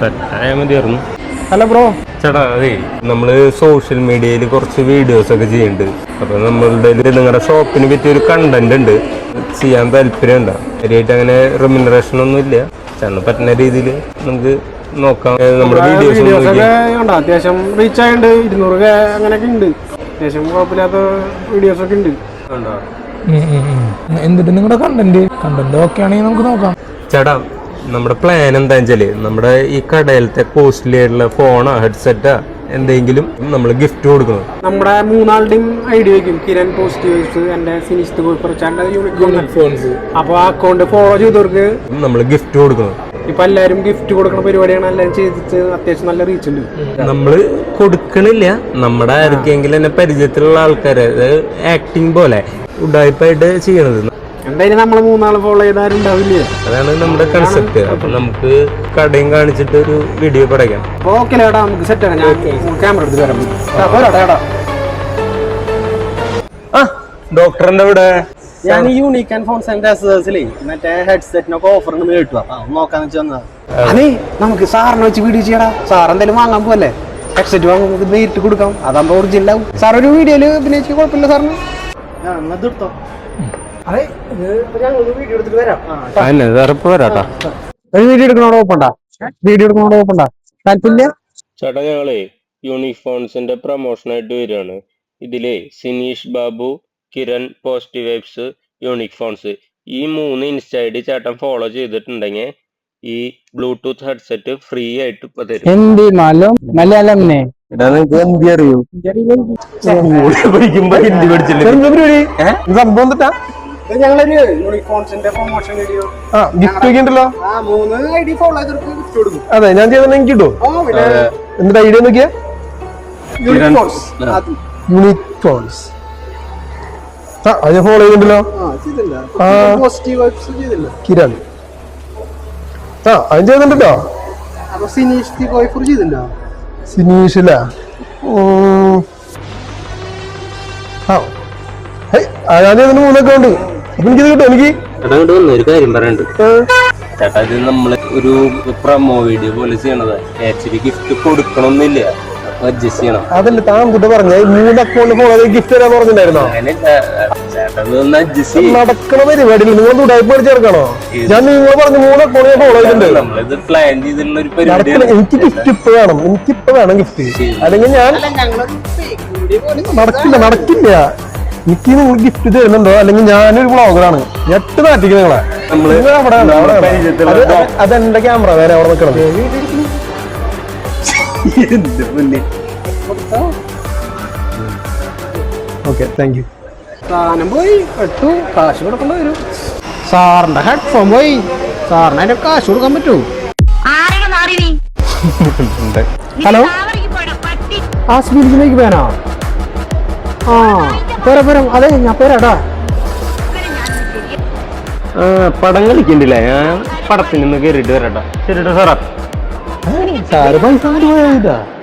സെറ്റായാൽ മതിയായിരുന്നു. Hello bro. ചേട്ടാ അതെ നമ്മൾ സോഷ്യൽ മീഡിയയിൽ കുറച്ച് വീഡിയോസ് ഒക്കെ ചെയ്യുന്നുണ്ട് അപ്പൊ നമ്മളുടെ നിങ്ങളുടെ ഷോപ്പിന് പറ്റിയ ഒരു കണ്ടന്റ് ഉണ്ട്. ചെയ്യാൻ താല്പര്യമുണ്ടോ. ശരിയായിട്ട് അങ്ങനെ റെമ്യൂണറേഷൻ ഒന്നും ഇല്ല. ചേട്ടന് പറ്റുന്ന രീതിയിൽ നമുക്ക് നോക്കാം. നമ്മുടെ വീഡിയോസ് അത്യാവശ്യം റീച്ച് ആയിട്ടുണ്ട് ഇരുന്നൂറ് അങ്ങനെയൊക്കെ ഉണ്ട് അത്യാവശ്യം കുഴപ്പമില്ലാത്ത വീഡിയോസ് ഒക്കെ ഉണ്ട്? എന്തിട്ട് നിങ്ങളുടെ കണ്ടന്റ് കണ്ടന്റ് ഓക്കെ ആണെങ്കിൽ നമുക്ക് നോക്കാം. ചേട്ടാ നമ്മുടെ പ്ലാൻ എന്താണെന്ന് വെച്ചാൽ നമ്മുടെ ഈ കടയിലത്തെ കോസ്റ്റ്ലി ആയിട്ടുള്ള ഫോണോ ഹെഡ്സെറ്റാ എന്തെങ്കിലും നമ്മൾ ഗിഫ്റ്റ് കൊടുക്കണം. നമ്മുടെ മൂന്നാളുടെയും ഐഡിയ വയ്ക്കും. കിരൺ പോസിറ്റീവ്സ് എന്റെ കുറച്ചാണ്ട് യൂണിറ്റ് അപ്പൊ ആ അക്കൗണ്ട് ഫോളോ ചെയ്തവർക്ക് നമ്മൾ ഗിഫ്റ്റ് കൊടുക്കണം. ഇപ്പൊ എല്ലാരും ഗിഫ്റ്റ് കൊടുക്കുന്ന പരിപാടിയാണ് എല്ലാരും ചെയ്തിട്ട് അത്യാവശ്യം നല്ല റീച്ച് ഉണ്ട്. നമ്മൾ കൊടുക്കണില്ല. നമ്മുടെ ആർക്കെങ്കിലും എന്നെ പരിചയത്തിലുള്ള ആൾക്കാരെ ആക്ടിങ് പോലെ ഉഡായ്പായിട്ട് ചെയ്യണത്. എന്തായാലും നമ്മൾ മൂന്നാൾ ഫോളോ ചെയ്താലും ഉണ്ടാവില്ലേ അതാണ് നമ്മുടെ കൺസെപ്റ്റ് അപ്പൊ നമുക്ക് കടയും കാണിച്ചിട്ട് ഒരു വീഡിയോ പടയ്ക്കാം. അപ്പൊ ഓക്കെ നമുക്ക് സെറ്റ് ആണ്. ഞാൻ ക്യാമറ എടുത്ത് വരാം. ആ, പോരാട്ടെ ആ ഡോക്ടറിന്റെ ഇവിടെ? ഞാൻ യൂണിക് ആൻഡ് ഫോൺ ആൻഡ് ആക്സസറീസിലെ മറ്റേ ഹെഡ്സെറ്റിനൊക്കെ ഓഫർ ഉണ്ട് കേട്ടു അപ്പൊ നോക്കാന്ന് വെച്ച് വന്നതാ. അതെ നമുക്ക് സാറിനെ വെച്ച് വീഡിയോ ചെയ്യടാ. സാർ എന്തായാലും വാങ്ങാൻ പോവല്ലേ? ഹെഡ്സെറ്റ് വാങ്ങും നമുക്ക് നേരിട്ട് കൊടുക്കാം. അതാകുമ്പോ ഒറിജിനൽ ആവും. സാർ ഒരു വീഡിയോയിൽ അഭിനയിച്ച് കുഴപ്പമില്ല സാറിന്? ആ, എന്നാ എടുത്തോ? വരാട്ടാ ഒരു വീഡിയോ എടുക്കണോട് ഓപ്പണ്ട വീഡിയോ എടുക്കണോട് ഓപ്പണ്ട താല്പര്യം ചേട്ടാ ഞങ്ങളെ യൂണിക് ഫോൺസിന്റെ പ്രൊമോഷൻ ആയിട്ട് വരികയാണ്. ഇതിലെ Sineesh Babu Kiran positive vibes unique phones ഈ മൂന്ന് ഇൻസ്റ്റ ഐ ഡി ചേട്ടൻ ഫോളോ ചെയ്തിട്ടുണ്ടെങ്കിൽ ഈ ബ്ലൂടൂത്ത് ഹെഡ്സെറ്റ് ഫ്രീ ആയിട്ട് ഇപ്പൊ തരും. എന്ത് മലം മലയാളം ഹിന്ദി അറിയൂ? പഠിക്കുമ്പോ ഹിന്ദി പഠിച്ചില്ല? സംഭവം എന്താ? ഞങ്ങളൊരു യൂണിക് ഫോൺസിന്റെ പ്രൊമോഷൻ വീഡിയോ ആ ഗിഫ്റ്റ് ഒക്കെ ഉണ്ടല്ലോ ആ മൂന്ന് ഐഡി ഫോളോ ചെയ്തവർക്ക് ഗിഫ്റ്റ് കൊടുക്കും. അതെ ഞാൻ എനിക്ക് കിട്ടും ഓ പിന്നെ എന്താ ഐഡിയ നോക്കിയാ? യൂണിക് ഫോൺസ് അത് യൂണിക് ഫോൺസ് ആ അത് ഫോളോ ചെയ്യുന്നുണ്ടല്ലോ ആ ചെയ്തില്ല. പോസിറ്റീവ് വൈബ്സ് ചെയ്തില്ല. കിരൺ. ആ അത് ചെയ്തിട്ടുണ്ടോ അപ്പൊ സിനീഷ് കോയ്ഫർ സിനീഷില ആ. ഞാൻ മൂന്നൊക്കെ ഉണ്ട്. അപ്പൊ എനിക്കിത് കിട്ടും എനിക്ക്? ചേട്ടാ ഇങ്ങോട്ട് വന്നു ഒരു കാര്യം പറയാനുണ്ട്. ചേട്ടാ ഇത് നമ്മൾ ഒരു പ്രൊമോ വീഡിയോ പോലെ ചെയ്യണത്. ആക്ച്വലി ഗിഫ്റ്റ് കൊടുക്കണമെന്നില്ല. അപ്പൊ അഡ്ജസ്റ്റ് ചെയ്യണം. അതല്ല താൻ കുട്ടി പറഞ്ഞ മൂന്ന് അക്കൗണ്ട് ഫോളോ ചെയ്ത് ഗിഫ്റ്റ് തരാൻ പറഞ്ഞിട്ടുണ്ടായിരുന്നോ? അങ്ങനെ ചേട്ടാ ഒന്ന് അഡ്ജസ്റ്റ് ചെയ്യും. നടക്കണ പരിപാടിയിൽ നിങ്ങൾ ഉടായ്പ ചേർക്കണോ ഞാൻ നിങ്ങൾ പറഞ്ഞ മൂന്ന് അക്കൗണ്ട് ഞാൻ ഫോളോ ചെയ്തിട്ടുണ്ട്. നമ്മളിത് പ്ലാൻ ചെയ്തിട്ടുള്ള ഒരു നടക്കണ പരിപാടിയാണ് എനിക്ക് ഗിഫ്റ്റ് ഇപ്പൊ വേണം. എനിക്ക് ഇപ്പൊ വേണം ഗിഫ്റ്റ് അല്ലെങ്കിൽ ഞാൻ നടക്കില്ല നടക്കില്ല. എനിക്ക് നിങ്ങൾ ഗിഫ്റ്റ് തരുന്നുണ്ടോ? അല്ലെങ്കിൽ ഞാനൊരു ബ്ലോഗറാണ് എട്ട് നാട്ടിക്ക് നിങ്ങളെ. അതെന്റെ ക്യാമറ വേറെ അവിടെ നിൽക്കണം. ഓക്കെ താങ്ക് യു സാധനം പോയി എട്ടു കാശ് കൊടുക്കേണ്ടി വരും. സാറിന്റെ ഹെഡ്ഫോൺ പോയി. സാറിന് അതിന്റെ കാശ് കൊടുക്കാൻ പറ്റൂ. ഹലോ ആ സ്പീഡിലേക്ക് പോയാനോ? ആ പോരാ പോരാ. അതെ ഞാൻ പോരാടാ പടം കളിക്കണ്ടില്ലേ? ഞാൻ പടത്തിൽ നിന്ന് കയറിയിട്ട് വരാട്ടോ ശരിട്ടോ സാറാ. സാറ് പൈസ അങ്ങോട്ട്